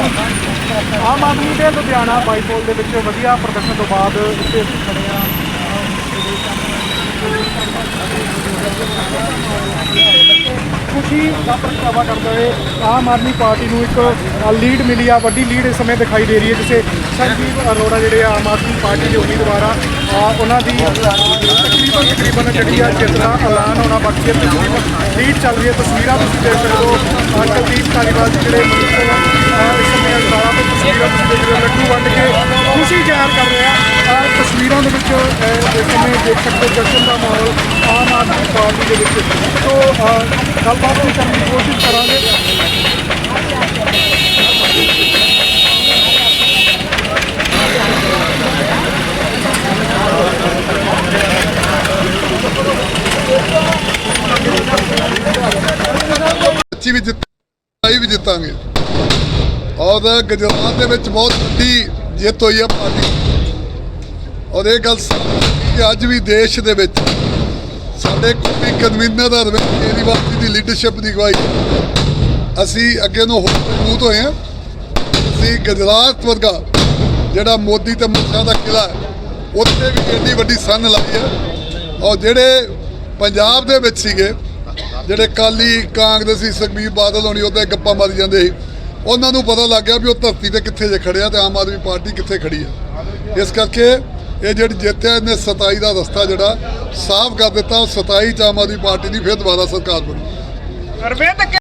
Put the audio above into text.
ਆਮ ਆਦਮੀ ਦੇ ਲੁਧਿਆਣਾ ਬਾਈਪੋਲ ਦੇ ਵਿੱਚ ਵਧੀਆ ਪ੍ਰਦਰਸ਼ਨ ਤੋਂ ਬਾਅਦ ਇੱਥੇ ਖੜੇ ਆ ਖੁਸ਼ੀ ਦਾ ਪ੍ਰਗਟਾਵਾ ਕਰਦੇ ਹੋਏ ਆਮ ਆਦਮੀ ਪਾਰਟੀ ਨੂੰ ਇੱਕ ਲੀਡ ਮਿਲੀ ਆ ਵੱਡੀ ਲੀਡ ਇਸ ਸਮੇਂ ਦਿਖਾਈ ਦੇ ਰਹੀ ਹੈ ਜਿਸੇ ਸੰਜੀਵ ਅਰੋੜਾ ਜਿਹੜੇ ਆਮ ਆਦਮੀ ਪਾਰਟੀ ਦੇ ਉਮੀਦਵਾਰ ਆ ਉਹਨਾਂ ਦੀ ਤਕਰੀਬਨ ਤਕਰੀਬਨ ਜਿਹੜੀ ਆ ਜਿੱਤ ਦਾ ਐਲਾਨ ਹੋਣਾ ਬਾਕੀ ਹੈ। ਤਕਰੀਬਨ ਲੀਡ ਚੱਲ ਰਹੀ ਹੈ ਤਸਵੀਰਾਂ ਤੁਸੀਂ ਦੇਖ ਸਕਦੇ ਹੋ। ਅ, ਕੁਲਦੀਪ ਧਾਲੀਵਾਲ ਜਿਹੜੇ ਮਨਿਸਟਰ ਆ ਅ, ਇਸ ਸਮੇਂ ਅਖਬਾਰਾਂ ਤੋਂ ਤਸਵੀਰਾਂ ਤੁਸੀਂ ਦੇਖ ਰਹੇ ਹੋ ਲੱਡੂ ਵੰਡ ਕੇ ਖੁਸ਼ੀ ਜ਼ਾਹਿਰ ਕਰ ਰਿਹਾ ਆ ਤਸਵੀਰਾਂ ਦੇ ਵਿੱਚ ਅ, ਇਸ ਦੇਖ ਸਕਦੇ ਹੋ ਜਸ਼ਨ ਦਾ ਮਾਹੌਲ ਆਮ ਆਦਮੀ ਪਾਰਟੀ ਦੇ ਵਿੱਚ। ਸੋ ਗੱਲਬਾਤ ਵੀ ਕਰਨ ਦੀ ਕੋਸ਼ਿਸ਼ ਕਰਾਂਗੇ। ਅੱਛੀ ਵੀ ਜਿੱਤਾਈ ਵੀ ਜਿੱਤਾਂਗੇ। ਔਰ ਗੁਜਰਾਤ ਦੇ ਵਿੱਚ ਬਹੁਤ ਵੱਡੀ ਜਿੱਤ ਹੋਈ ਹੈ ਪਾਰਟੀ ਔਰ ਇਹ ਗੱਲ ਕਿ ਅੱਜ ਵੀ ਦੇਸ਼ ਦੇ ਵਿੱਚ ਸਾਡੇ ਕੋਈ ਕਨਵੀਨਰ ਅਰਵਿੰਦ ਕੇਜਰੀਵਾਲ ਜੀ ਦੀ ਲੀਡਰਸ਼ਿਪ ਦੀ ਅਗਵਾਈ ਅਸੀਂ ਅੱਗੇ ਨੂੰ ਹੋਰ ਮਜ਼ਬੂਤ ਹੋਏ ਹਾਂ। ਅਸੀਂ ਗੁਜਰਾਤ ਵਰਗਾ ਜਿਹੜਾ ਮੋਦੀ ਤੇ ਮੁਖਾ ਦਾ ਕਿਲਾ ਹੈ, ਉੱਥੇ ਵੀ ਏਡੀ ਵੱਡੀ ਸੰਨ ਲਾਈ ਹੈ। ਔਰ ਜਿਹੜੇ ਪੰਜਾਬ ਦੇ ਵਿੱਚ ਸੀਗੇ, ਜਿਹੜੇ ਕਾਲੀ ਕਾਂਗਰਸੀ ਸੁਖਬੀਰ ਬਾਦਲ ਹੋਣੀ, ਉਹਦੇ ਗੱਪਾਂ ਮਾਰੀ ਜਾਂਦੇ ਸੀ। ਉਹਨਾਂ ਨੂੰ ਪਤਾ ਲੱਗ ਗਿਆ ਵੀ ਉਹ ਧਰਤੀ ਤੇ ਕਿੱਥੇ ਜੇ ਖੜਿਆ ਤੇ ਆਮ ਆਦਮੀ ਪਾਰਟੀ ਕਿੱਥੇ ਖੜੀ ਹੈ ਇਸ ਕਰਕੇ ਇਹ ਜਿਹੜੀ ਜਿੱਤ ਹੈ, ਇਹਨੇ 27 ਦਾ ਰਸਤਾ ਜਿਹੜਾ ਸਾਫ਼ ਕਰ ਦਿੱਤਾ ਉਹ 27 ਚ ਆਮ ਆਦਮੀ ਪਾਰਟੀ ਦੀ ਫਿਰ ਦੁਬਾਰਾ ਸਰਕਾਰ ਬਣੀ।